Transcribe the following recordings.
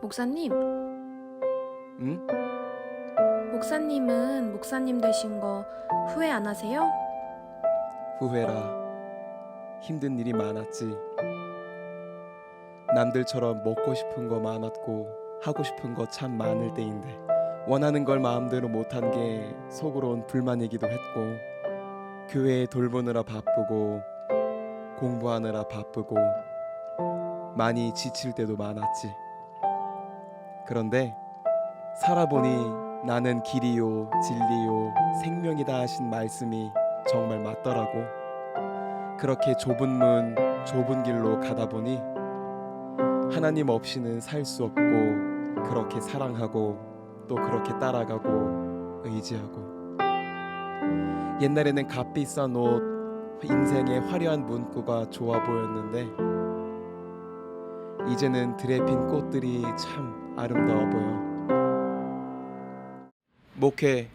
목사님, 응? 목사님은 목사님 되신 거 후회 안 하세요? 후회라. 힘든 일이 많았지. 남들처럼 먹고 싶은 거 많았고 하고 싶은 거 참 많을 때인데 원하는 걸 마음대로 못한 게 속으론 불만이기도 했고 교회 돌보느라 바쁘고 공부하느라 바쁘고 많이 지칠 때도 많았지. 그런데 살아보니 나는 길이요 진리요 생명이다 하신 말씀이 정말 맞더라고. 그렇게 좁은 문, 좁은 길로 가다 보니 하나님 없이는 살 수 없고 그렇게 사랑하고 또 그렇게 따라가고 의지하고 옛날에는 값비싼 옷, 인생의 화려한 문구가 좋아 보였는데 이제는 드레핀 꽃들이 참 아름다워 보여. 목회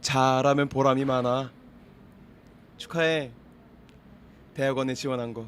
잘하면 보람이 많아. 축하해. 대학원에 지원한 거.